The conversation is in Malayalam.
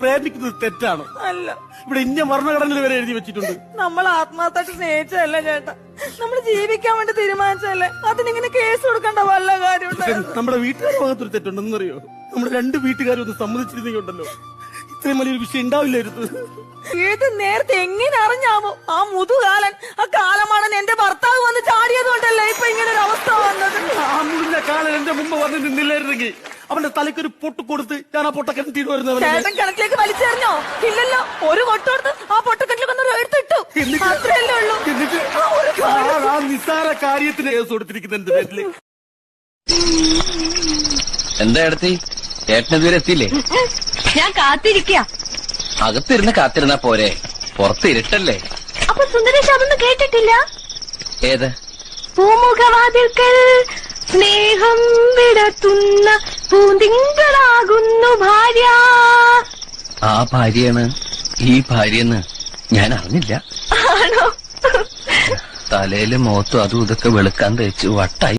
പ്രേമിക്കുന്നത് തെറ്റാണ്. അല്ല. ഇവിടെ ഇന്ത്യ മരണഘടനയിൽ വരെ എഴുതി വെച്ചിട്ടുണ്ട്. നമ്മൾ ആത്മാർത്ഥമായിട്ട് സ്നേഹിച്ചതല്ല ചേട്ടാ? നമ്മൾ ജീവിക്കാൻ വേണ്ടി തീരുമാനിച്ചതല്ലേ? അതിനിങ്ങനെ കേസ് കൊടുക്കേണ്ട വല്ല കാര്യം നമ്മുടെ വീട്ടുകാർ ഭാഗത്തൊരു തെറ്റുണ്ടെന്നറിയോ? നമ്മുടെ രണ്ട് വീട്ടുകാരും ഒന്ന് സമ്മതിച്ചിരുന്നെങ്കിൽ ഉണ്ടല്ലോ ഇത്രയും വലിയൊരു വിഷയം ഉണ്ടാവില്ലായിരുന്നു. ഇത് നേരത്തെ എങ്ങനെ അറിഞ്ഞാമോ ആ എന്റെ മുമ്പ് വന്ന് നിന്നില്ലായിരുന്നെങ്കിൽ അവന്റെ തലയ്ക്ക് ഒരു പൊട്ട് കൊടുത്ത് ഞാൻ ആ പൊട്ടക്കെ ചേട്ടൻ കിണറ്റിലേക്ക് വലിച്ചെറിഞ്ഞോ? ഇല്ലല്ലോ. ഒരു കൊട്ടുകൊടുത്ത് ആ എടുത്തിട്ടു. അത്രയല്ലേ ഉള്ളൂ. എന്നിട്ട്? ആ നിസ്സാര കാര്യത്തിന് കേസ് കൊടുത്തിരിക്കുന്ന എന്റെ പേരിൽ എന്താ എടുത്തി? ഏട്ടനിതുവരെ എത്തിയില്ലേ? ഞാൻ കാത്തിരിക്കുക അകത്തിരുന്ന് കാത്തിരുന്നാ പോരെ. പുറത്ത് ഇരുട്ടല്ലേ? അപ്പൊ സുന്ദരേഷ് അതൊന്നും കേട്ടിട്ടില്ല? ഏത്? പൂമുഖവാതിൽക്കൽ സ്നേഹം വിടത്തുന്ന പൂന്തിങ്കളാകുന്നു ഭാര്യ. ആ ഭാര്യയാണ് ഈ ഭാര്യയെന്ന് ഞാൻ അറിഞ്ഞില്ല. ആണോ? തലയിൽ മുഖത്തും അതും ഇതൊക്കെ വെളുക്കാൻ തേച്ച് വട്ടായി